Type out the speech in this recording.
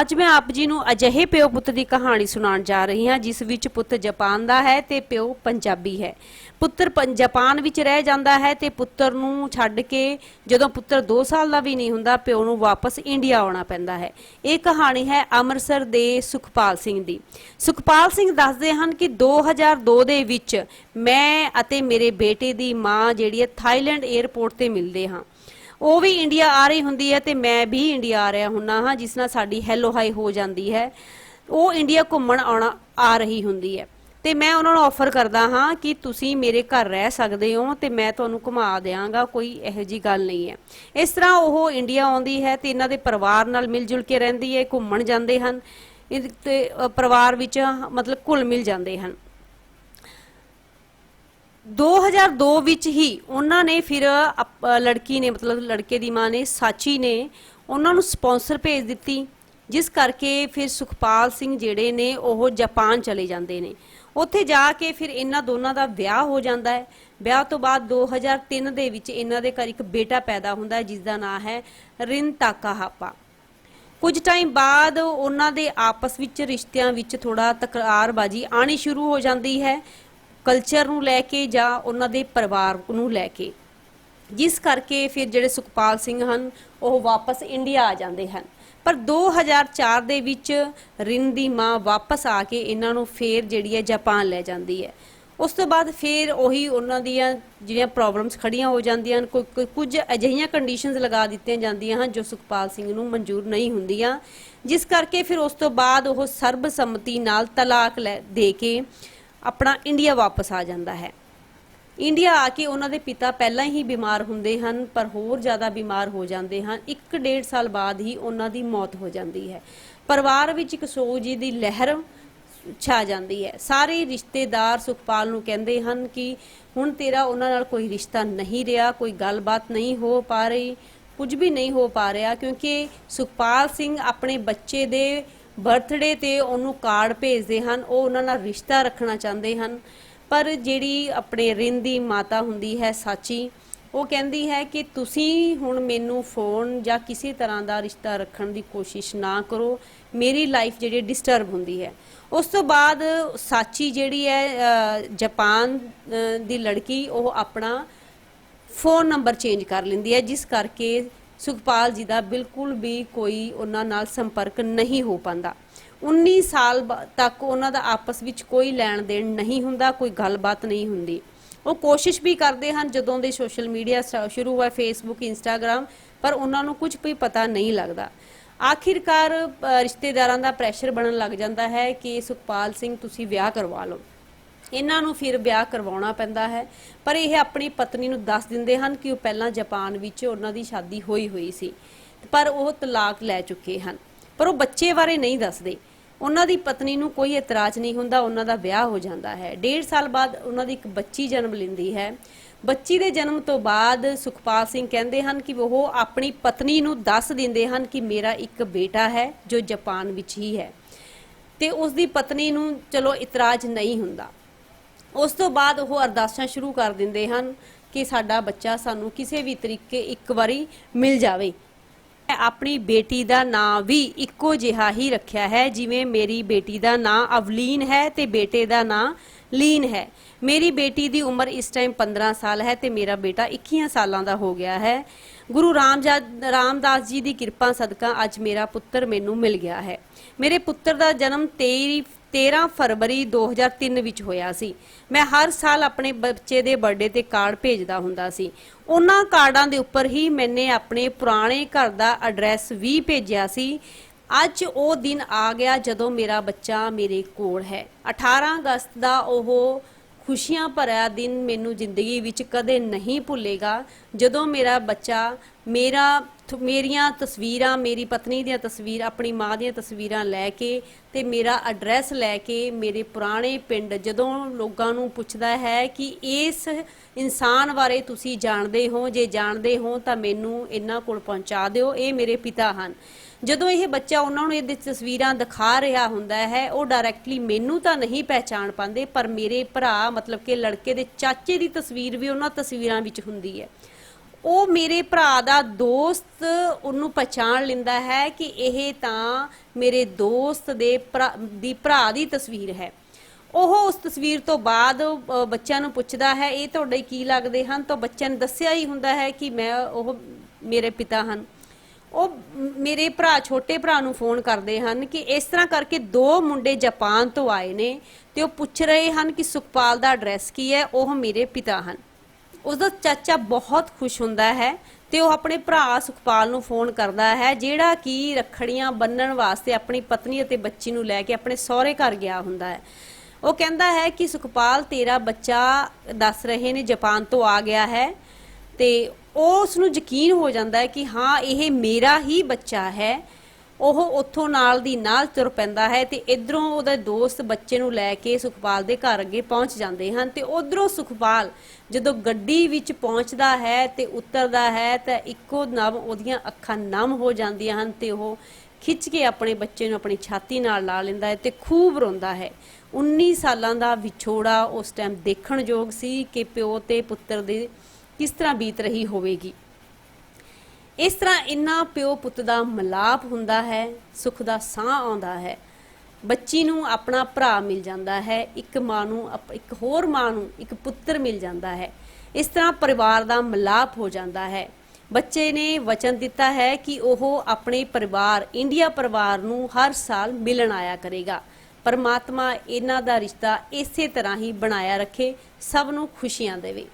ਅੱਜ ਮੈਂ ਆਪ ਜੀ ਨੂੰ ਅਜਿਹੇ ਪਿਓ ਪੁੱਤ ਦੀ ਕਹਾਣੀ ਸੁਣਾਉਣ ਜਾ ਰਹੀ ਹਾਂ, ਜਿਸ ਵਿੱਚ ਪੁੱਤ ਜਾਪਾਨ ਦਾ ਹੈ ਤੇ ਪਿਓ ਪੰਜਾਬੀ ਹੈ। ਪੁੱਤਰ ਜਾਪਾਨ ਵਿੱਚ ਰਹਿ ਜਾਂਦਾ ਹੈ ਤੇ ਪੁੱਤਰ ਨੂੰ ਛੱਡ ਕੇ ਜਦੋਂ ਪੁੱਤਰ 2 ਸਾਲ ਦਾ ਵੀ ਨਹੀਂ ਹੁੰਦਾ, ਪਿਓ ਨੂੰ ਵਾਪਸ ਇੰਡੀਆ ਆਉਣਾ ਪੈਂਦਾ ਹੈ। ਇਹ ਕਹਾਣੀ ਹੈ ਅੰਮ੍ਰਿਤਸਰ ਦੇ ਸੁਖਪਾਲ ਸਿੰਘ ਦੀ। ਸੁਖਪਾਲ ਸਿੰਘ ਦੱਸਦੇ ਹਨ ਕਿ 2002 ਦੇ ਵਿੱਚ ਮੈਂ ਅਤੇ ਮੇਰੇ ਬੇਟੇ ਦੀ ਮਾਂ ਜਿਹੜੀ ਹੈ ਥਾਈਲੈਂਡ 에ਅਰਪੋਰਟ ਤੇ ਮਿਲਦੇ ਹਾਂ। ਉਹ ਵੀ ਇੰਡੀਆ ਆ ਰਹੀ ਹੁੰਦੀ ਹੈ ਤੇ ਮੈਂ ਵੀ ਇੰਡੀਆ ਆ ਰਿਹਾ ਹੁੰਨਾ ਹਾਂ, ਜਿਸ ਨਾਲ ਸਾਡੀ ਹੈਲੋ ਹਾਈ ਹੋ ਜਾਂਦੀ ਹੈ। ਉਹ ਇੰਡੀਆ ਘੁੰਮਣ ਆਉਣਾ ਆ ਰਹੀ ਹੁੰਦੀ ਹੈ। ਤੇ ਮੈਂ ਉਹਨਾਂ ਨੂੰ ਆਫਰ ਕਰਦਾ ਹਾਂ ਕਿ ਤੁਸੀਂ ਮੇਰੇ ਘਰ ਰਹਿ ਸਕਦੇ ਹੋ ਤੇ ਮੈਂ ਤੁਹਾਨੂੰ ਘੁਮਾ ਦਿਆਂਗਾ, ਕੋਈ ਇਹੋ ਜੀ ਗੱਲ ਨਹੀਂ ਹੈ। ਇਸ ਤਰ੍ਹਾਂ ਉਹ ਇੰਡੀਆ ਆਉਂਦੀ ਹੈ ਤੇ ਇਹਨਾਂ ਦੇ ਪਰਿਵਾਰ ਨਾਲ ਮਿਲ ਜੁਲ ਕੇ ਰਹਿੰਦੀ ਹੈ, ਘੁੰਮਣ ਜਾਂਦੇ ਹਨ। ਇਹ ਤੇ ਪਰਿਵਾਰ ਵਿੱਚ ਮਤਲਬ ਘੁਲ ਮਿਲ ਜਾਂਦੇ ਹਨ। 2002 ਵਿੱਚ ਹੀ ਉਹਨਾਂ ਨੇ ਫਿਰ, ਅਪ- ਲੜਕੀ ਨੇ, ਮਤਲਬ ਲੜਕੇ ਦੀ ਮਾਂ ਨੇ, ਸਾਚੀ ਨੇ ਉਹਨਾਂ ਨੂੰ ਸਪਾਂਸਰ ਭੇਜ ਦਿੱਤੀ, ਜਿਸ ਕਰਕੇ ਫਿਰ ਸੁਖਪਾਲ ਸਿੰਘ ਜਿਹੜੇ ਨੇ, ਉਹ ਜਾਪਾਨ ਚਲੇ ਜਾਂਦੇ ਨੇ। ਉੱਥੇ ਜਾ ਕੇ ਫਿਰ ਇਹਨਾਂ ਦੋਨਾਂ ਦਾ ਵਿਆਹ ਹੋ ਜਾਂਦਾ ਹੈ। ਵਿਆਹ ਤੋਂ ਬਾਅਦ 2003 ਦੇ ਵਿੱਚ ਇਹਨਾਂ ਦੇ ਘਰ ਇੱਕ ਬੇਟਾ ਪੈਦਾ ਹੁੰਦਾ ਹੈ ਜਿਸ ਦਾ ਨਾਮ ਹੈ ਰਿਨ ਤਾਕਾਹਾਪਾ। ਕੁਝ ਟਾਈਮ ਬਾਅਦ ਉਹਨਾਂ ਦੇ ਆਪਸ ਵਿੱਚ, ਰਿਸ਼ਤਿਆਂ ਵਿੱਚ ਥੋੜਾ ਤਕਰਾਰਬਾਜੀ ਆਣੀ ਸ਼ੁਰੂ ਹੋ ਜਾਂਦੀ ਹੈ। ਕਲਚਰ ਨੂੰ ਲੈ ਕੇ ਜਾਂ ਉਹਨਾਂ ਦੇ ਪਰਿਵਾਰ ਨੂੰ ਲੈ ਕੇ। ਜਿਸ ਕਰਕੇ ਫਿਰ ਜਿਹੜੇ ਸੁਖਪਾਲ ਸਿੰਘ ਹਨ, ਉਹ ਵਾਪਸ ਇੰਡੀਆ ਆ ਜਾਂਦੇ ਹਨ। ਪਰ 2004 ਦੇ ਵਿੱਚ ਰਿਨ ਦੀ ਮਾਂ ਵਾਪਸ ਆ ਕੇ ਇਹਨਾਂ ਨੂੰ ਫੇਰ ਜਿਹੜੀ ਹੈ ਜਾਪਾਨ ਲੈ ਜਾਂਦੀ ਹੈ। ਉਸ ਤੋਂ ਬਾਅਦ ਫਿਰ ਉਹੀ ਉਹਨਾਂ ਦੀਆਂ ਜਿਹੜੀਆਂ ਪ੍ਰੋਬਲਮਸ ਖੜੀਆਂ ਹੋ ਜਾਂਦੀਆਂ ਹਨ ਕੋਈ- ਕੁਝ ਅਜਿਹੀਆਂ ਕੰਡੀਸ਼ਨਸ ਲਗਾ ਦਿੱਤੀਆਂ ਜਾਂਦੀਆਂ ਹਨ ਜੋ ਸੁਖਪਾਲ ਸਿੰਘ ਨੂੰ ਮਨਜ਼ੂਰ ਨਹੀਂ ਹੁੰਦੀਆਂ। ਜਿਸ ਕਰਕੇ ਫਿਰ ਉਸ ਤੋਂ ਬਾਅਦ ਉਹ ਸਰਬਸੰਮਤੀ ਨਾਲ ਤਲਾਕ ਲੈ, ਦੇ ਕੇ ਆਪਣਾ ਇੰਡੀਆ ਵਾਪਸ ਆ ਜਾਂਦਾ ਹੈ। ਇੰਡੀਆ ਆ ਕੇ ਉਹਨਾਂ ਦੇ ਪਿਤਾ ਪਹਿਲਾਂ ਹੀ ਬਿਮਾਰ ਹੁੰਦੇ ਹਨ, ਪਰ ਹੋਰ ਜ਼ਿਆਦਾ ਬਿਮਾਰ ਹੋ ਜਾਂਦੇ ਹਨ। ਇੱਕ ਡੇਢ ਸਾਲ ਬਾਅਦ ਹੀ ਉਹਨਾਂ ਦੀ ਮੌਤ ਹੋ ਜਾਂਦੀ ਹੈ। ਪਰਿਵਾਰ ਵਿੱਚ ਇੱਕ ਸੋਗ ਜੀ ਦੀ ਲਹਿਰ ਛਾ ਜਾਂਦੀ ਹੈ। ਸਾਰੇ ਰਿਸ਼ਤੇਦਾਰ ਸੁਖਪਾਲ ਨੂੰ ਕਹਿੰਦੇ ਹਨ ਕਿ ਹੁਣ ਤੇਰਾ ਉਹਨਾਂ ਨਾਲ ਕੋਈ ਰਿਸ਼ਤਾ ਨਹੀਂ ਰਿਹਾ, ਕੋਈ ਗੱਲਬਾਤ ਨਹੀਂ ਹੋ ਪਾ ਰਹੀ, ਕੁਝ ਵੀ ਨਹੀਂ ਹੋ ਪਾ ਰਿਹਾ, ਕਿਉਂਕਿ ਸੁਖਪਾਲ ਸਿੰਘ ਆਪਣੇ ਬੱਚੇ ਦੇ ਬਰਥਡੇ ਤੇ ਉਹਨੂੰ ਕਾਰਡ ਭੇਜਦੇ ਹਨ ਉਹ ਉਹਨਾਂ ਨਾਲ ਰਿਸ਼ਤਾ ਰੱਖਣਾ ਚਾਹੁੰਦੇ ਹਨ। ਪਰ ਜਿਹੜੀ ਆਪਣੇ ਰਿੰਦੀ ਮਾਤਾ ਹੁੰਦੀ ਹੈ ਸਾਚੀ ਉਹ ਕਹਿੰਦੀ ਹੈ ਕਿ ਤੁਸੀਂ ਹੁਣ ਮੈਨੂੰ ਫੋਨ ਜਾਂ ਕਿਸੇ ਤਰ੍ਹਾਂ ਦਾ ਰਿਸ਼ਤਾ ਰੱਖਣ ਦੀ ਕੋਸ਼ਿਸ਼ ਨਾ ਕਰੋ ਮੇਰੀ ਲਾਈਫ ਜਿਹੜੀ ਡਿਸਟਰਬ ਹੁੰਦੀ ਹੈ। ਉਸ ਤੋਂ ਬਾਅਦ ਸਾਚੀ ਜਿਹੜੀ ਹੈ ਅ, ਜਾਪਾਨ ਦੀ ਲੜਕੀ ਉਹ ਆਪਣਾ ਫੋਨ ਨੰਬਰ ਚੇਂਜ ਕਰ ਲੈਂਦੀ ਹੈ ਜਿਸ ਕਰਕੇ ਸੁਖਪਾਲ ਜੀ ਦਾ ਬਿਲਕੁਲ ਵੀ ਕੋਈ ਉਹਨਾਂ ਨਾਲ ਸੰਪਰਕ ਨਹੀਂ ਹੋ ਪਾਂਦਾ। 19 ਸਾਲ ਬ- ਤੱਕ ਉਹਨਾਂ ਦਾ ਆਪਸ ਵਿੱਚ ਕੋਈ ਲੈਣ ਦੇਣ ਨਹੀਂ ਹੁੰਦਾ, ਕੋਈ ਗੱਲਬਾਤ ਨਹੀਂ ਹੁੰਦੀ। ਉਹ ਕੋਸ਼ਿਸ਼ ਵੀ ਕਰਦੇ ਹਨ ਜਦੋਂ ਦੇ ਸੋਸ਼ਲ ਮੀਡੀਆ ਸ਼ੁਰੂ ਹੋਇਆ ਫੇਸਬੁੱਕ ਇੰਸਟਾਗ੍ਰam ਪਰ ਉਹਨਾਂ ਨੂੰ ਕੁਝ ਵੀ ਪਤਾ ਨਹੀਂ ਲੱਗਦਾ। ਆਖਿਰਕਾਰ ਰਿਸ਼ਤੇਦਾਰਾਂ ਦਾ ਪ੍ਰੈਸ਼ਰ ਬਣਨ ਲੱਗ ਜਾਂਦਾ ਹੈ ਕਿ ਸੁਖਪਾਲ ਸਿੰਘ ਤੁਸੀਂ ਵਿਆਹ ਕਰਵਾ ਲਓ। ਇਹਨਾਂ ਨੂੰ ਫਿਰ ਵਿਆਹ ਕਰਵਾਉਣਾ ਪੈਂਦਾ ਹੈ। ਪਰ ਇਹ ਆਪਣੀ ਪਤਨੀ ਨੂੰ ਦੱਸ ਦਿੰਦੇ ਹਨ ਕਿ ਉਹ ਪਹਿਲਾਂ ਜਾਪਾਨ ਵਿੱਚ ਉਹਨਾਂ ਦੀ ਸ਼ਾਦੀ ਹੋਈ ਹੋਈ ਸੀ। ਪਰ ਉਹ ਤਲਾਕ ਲੈ ਚੁੱਕੇ ਹਨ। ਪਰ ਉਹ ਬੱਚੇ ਬਾਰੇ ਨਹੀਂ ਦੱਸਦੇ। ਉਹਨਾਂ ਦੀ ਪਤਨੀ ਨੂੰ ਕੋਈ ਇਤਰਾਜ਼ ਨਹੀਂ ਹੁੰਦਾ, ਉਹਨਾਂ ਦਾ ਵਿਆਹ ਹੋ ਜਾਂਦਾ ਹੈ। ਡੇਢ ਸਾਲ ਬਾਅਦ ਉਹਨਾਂ ਦੀ ਇੱਕ ਬੱਚੀ ਜਨਮ ਲੈਂਦੀ ਹੈ। ਬੱਚੀ ਦੇ ਜਨਮ ਤੋਂ ਬਾਅਦ ਸੁਖਪਾਲ ਸਿੰਘ ਕਹਿੰਦੇ ਹਨ ਕਿ ਉਹ ਆਪਣੀ ਪਤਨੀ ਨੂੰ ਦੱਸ ਦਿੰਦੇ ਹਨ ਕਿ ਮੇਰਾ ਇੱਕ ਬੇਟਾ ਹੈ, ਜੋ ਜਾਪਾਨ ਵਿੱਚ ਹੀ ਹੈ। ਤੇ ਉਸ ਦੀ ਪਤਨੀ ਨੂੰ ਚਲੋ ਇਤਰਾਜ਼ ਨਹੀਂ ਹੁੰਦਾ। ਉਸ ਤੋਂ ਬਾਅਦ ਉਹ ਅਰਦਾਸਾਂ ਸ਼ੁਰੂ ਕਰ ਦਿੰਦੇ ਹਨ ਕਿ ਸਾਡਾ ਬੱਚਾ ਸਾਨੂੰ ਕਿਸੇ ਵੀ ਤਰੀਕੇ ਇੱਕ ਵਾਰੀ ਮਿਲ ਜਾਵੇ। ਮੈਂ ਆਪਣੀ ਬੇਟੀ ਦਾ ਨਾਂ ਵੀ ਇੱਕੋ ਜਿਹਾ ਹੀ ਰੱਖਿਆ ਹੈ, ਜਿਵੇਂ ਮੇਰੀ ਬੇਟੀ ਦਾ ਨਾਂ ਅਵਲੀਨ ਹੈ ਤੇ ਬੇਟੇ ਦਾ ਨਾਂ ਲੀਨ ਹੈ। ਮੇਰੀ ਬੇਟੀ ਦੀ ਉਮਰ ਇਸ ਟਾਈਮ 15 ਸਾਲ ਹੈ ਤੇ ਮੇਰਾ ਬੇਟਾ 21 ਸਾਲਾਂ ਦਾ ਹੋ ਗਿਆ ਹੈ। ਗੁਰੂ ਰਾਮਜਾ- ਰਾਮਦਾਸ ਜੀ ਦੀ ਕਿਰਪਾ ਸਦਕਾ ਅੱਜ ਮੇਰਾ ਪੁੱਤਰ ਮੈਨੂੰ ਮਿਲ ਗਿਆ ਹੈ। ਮੇਰੇ ਪੁੱਤਰ ਦਾ ਜਨਮ 23 13 ਫਰਵਰੀ 2003 ਵਿੱਚ ਹੋਇਆ ਸੀ। ਮੈਂ ਹਰ ਸਾਲ ਆਪਣੇ ਬੱਚੇ ਦੇ ਬਰਥਡੇ ਤੇ ਕਾਰਡ ਭੇਜਦਾ ਹੁੰਦਾ ਸੀ। ਉਹਨਾਂ ਕਾਰਡਾਂ ਦੇ ਉੱਪਰ ਹੀ ਮੈਨੇ ਆਪਣੇ ਪੁਰਾਣੇ ਘਰ ਦਾ ਐਡਰੈਸ ਵੀ ਭੇਜਿਆ ਸੀ। ਅੱਜ ਉਹ ਦਿਨ ਆ ਗਿਆ ਜਦੋਂ ਮੇਰਾ ਬੱਚਾ ਮੇਰੇ ਕੋਲ ਹੈ। 18 ਅਗਸਤ ਦਾ ਉਹ ਖੁਸ਼ੀਆਂ ਭਰਿਆ ਦਿਨ ਮੈਨੂੰ ਜ਼ਿੰਦਗੀ ਵਿੱਚ ਕਦੇ ਨਹੀਂ ਭੁੱਲੇਗਾ। ਜਦੋਂ ਮੇਰਾ ਬੱਚਾ ਮੇਰਾ ਮੇਰੀਆਂ ਤਸਵੀਰਾਂ, ਮੇਰੀ ਪਤਨੀ ਦੀਆਂ ਤਸਵੀਰ, ਆਪਣੀ ਮਾਂ ਦੀਆਂ ਤਸਵੀਰਾਂ ਲੈ ਕੇ ਤੇ ਮੇਰਾ ਐਡਰੈਸ ਲੈ ਕੇ ਮੇਰੇ ਪੁਰਾਣੇ ਪਿੰਡ ਜਦੋਂ ਲੋਕਾਂ ਨੂੰ ਪੁੱਛਦਾ ਹੈ ਕਿ ਇਸ ਇਨਸਾਨ ਬਾਰੇ ਤੁਸੀਂ ਜਾਣਦੇ ਹੋ, ਜੇ ਜਾਣਦੇ ਹੋ ਤਾਂ ਮੈਨੂੰ ਇਹਨਾਂ ਕੋਲ ਪਹੁੰਚਾ ਦਿਓ। ਇਹ ਮੇਰੇ ਪਿਤਾ ਹਨ। ਜਦੋਂ ਇਹ ਬੱਚਾ ਉਹਨਾਂ ਨੂੰ ਇਹ ਤਸਵੀਰਾਂ ਦਿਖਾ ਰਿਹਾ ਹੁੰਦਾ ਹੈ, ਉਹ ਡਾਇਰੈਕਟਲੀ ਮੈਨੂੰ ਤਾਂ ਨਹੀਂ ਪਹਿਚਾਣ ਪਾਉਂਦੇ, ਪਰ ਮੇਰੇ ਭਰਾ ਮਤਲਬ ਕਿ ਲੜਕੇ ਦੇ ਚਾਚੇ ਦੀ ਤਸਵੀਰ ਵੀ ਉਹਨਾਂ ਤਸਵੀਰਾਂ ਵਿੱਚ ਹੁੰਦੀ ਹੈ। ਉਹ ਮੇਰੇ ਭਰਾ ਦਾ ਦੋਸਤ ਉਹਨੂੰ ਪਛਾਣ ਲੈਂਦਾ ਹੈ ਕਿ ਇਹ ਤਾਂ ਮੇਰੇ ਦੋਸਤ ਦੇ ਭਰਾ- ਦੀ ਭਰਾ ਦੀ ਤਸਵੀਰ ਹੈ। ਉਹ ਉਸ ਤਸਵੀਰ ਤੋਂ ਬਾਅਦ ਬੱਚਿਆਂ ਨੂੰ ਪੁੱਛਦਾ ਹੈ, ਇਹ ਤੁਹਾਡੇ ਕੀ ਲੱਗਦੇ ਹਨ? ਤਾਂ ਬੱਚਿਆਂ ਨੇ ਦੱਸਿਆ ਹੀ ਹੁੰਦਾ ਹੈ ਕਿ ਮੈਂ ਉਹ ਮੇਰੇ ਪਿਤਾ ਹਨ। ਉਹ ਮੇਰੇ ਭਰਾ, ਛੋਟੇ ਭਰਾ ਨੂੰ ਫੋਨ ਕਰਦੇ ਹਨ ਕਿ ਇਸ ਤਰ੍ਹਾਂ ਕਰਕੇ ਦੋ ਮੁੰਡੇ ਜਾਪਾਨ ਤੋਂ ਆਏ ਨੇ ਤੇ ਉਹ ਪੁੱਛ ਰਹੇ ਹਨ ਕਿ ਸੁਖਪਾਲ ਦਾ ਐਡਰੈਸ ਕੀ ਹੈ, ਉਹ ਮੇਰੇ ਪਿਤਾ ਹਨ। ਉਸਦਾ ਚਾਚਾ ਬਹੁਤ ਖੁਸ਼ ਹੁੰਦਾ ਹੈ ਤੇ ਉਹ ਆਪਣੇ ਭਰਾ ਸੁਖਪਾਲ ਨੂੰ ਫੋਨ ਕਰਦਾ ਹੈ, ਜਿਹੜਾ ਕਿ ਰੱਖੜੀਆਂ ਬੰਨਣ ਵਾਸਤੇ ਆਪਣੀ ਪਤਨੀ ਅਤੇ ਬੱਚੀ ਨੂੰ ਲੈ ਕੇ ਆਪਣੇ ਸਹੁਰੇ ਘਰ ਗਿਆ ਹੁੰਦਾ ਹੈ। ਉਹ ਕਹਿੰਦਾ ਹੈ ਕਿ ਸੁਖਪਾਲ ਤੇਰਾ ਬੱਚਾ ਦੱਸ ਰਹੇ ਨੇ, ਜਾਪਾਨ ਤੋਂ ਆ ਗਿਆ ਹੈ ਤੇ ਉਸ ਨੂੰ ਯਕੀਨ ਹੋ ਜਾਂਦਾ ਹੈ ਕਿ ਹਾਂ, ਇਹ ਮੇਰਾ ਹੀ ਬੱਚਾ ਹੈ। ਉਹ ਉੱਥੋਂ ਨਾਲ ਦੀ ਨਾਲ ਤੁਰ ਪੈਂਦਾ ਹੈ ਤੇ ਇਧਰੋਂ ਉਹਦਾ ਦੋਸਤ ਬੱਚੇ ਨੂੰ ਲੈ ਕੇ ਸੁਖਪਾਲ ਦੇ ਘਰ ਅੱਗੇ ਪਹੁੰਚ ਜਾਂਦੇ ਹਨ ਤੇ ਉਧਰੋਂ ਸੁਖਪਾਲ ਜਦੋਂ ਗੱਡੀ ਵਿੱਚ ਪਹੁੰਚਦਾ ਹੈ ਤੇ ਉਤਰਦਾ ਹੈ ਤਾਂ ਇੱਕੋ ਨਮ ਉਹਦੀਆਂ ਅੱਖਾਂ ਨਮ ਹੋ ਜਾਂਦੀਆਂ ਹਨ ਤੇ ਉਹ ਖਿੱਚ ਕੇ ਆਪਣੇ ਬੱਚੇ ਨੂੰ ਆਪਣੀ ਛਾਤੀ ਨਾਲ ਲਾ ਲੈਂਦਾ ਹੈ ਤੇ ਖੂਬ ਰੋਂਦਾ ਹੈ। 19 ਸਾਲਾਂ ਦਾ ਵਿਛੋੜਾ ਉਸ ਟਾਈਮ ਦੇਖਣ ਯੋਗ ਸੀ ਕਿ ਪਿਓ ਤੇ ਪੁੱਤਰ ਦੇ ਕਿਸ ਤਰ੍ਹਾਂ ਬੀਤ ਰਹੀ ਹੋਵੇਗੀ? ਇਸ ਤਰ੍ਹਾਂ ਇੰਨਾ ਪਿਓ ਪੁੱਤ ਦਾ ਮਲਾਪ ਹੁੰਦਾ ਹੈ, ਸੁੱਖ ਦਾ ਸਾਹ ਆਉਂਦਾ ਹੈ। ਬੱਚੀ ਨੂੰ ਆਪਣਾ ਭਰਾ ਮਿਲ ਜਾਂਦਾ ਹੈ, ਇੱਕ ਮਾਂ ਨੂੰ ਅਪ- ਇੱਕ ਹੋਰ ਮਾਂ ਨੂੰ ਇੱਕ ਪੁੱਤਰ ਮਿਲ ਜਾਂਦਾ ਹੈ। ਇਸ ਤਰ੍ਹਾਂ ਪਰਿਵਾਰ ਦਾ ਮਲਾਪ ਹੋ ਜਾਂਦਾ ਹੈ। ਬੱਚੇ ਨੇ ਵਚਨ ਦਿੱਤਾ ਹੈ ਕਿ ਉਹ ਆਪਣੇ ਪਰਿਵਾਰ, ਇੰਡੀਆ ਪਰਿਵਾਰ ਨੂੰ ਹਰ ਸਾਲ ਮਿਲਣ ਆਇਆ ਕਰੇਗਾ। ਪਰਮਾਤਮਾ ਇਹਨਾਂ ਦਾ ਰਿਸ਼ਤਾ ਇਸੇ ਤਰ੍ਹਾਂ ਹੀ ਬਣਾਇਆ ਰੱਖੇ, ਸਭ ਨੂੰ ਖੁਸ਼ੀਆਂ ਦੇਵੇ।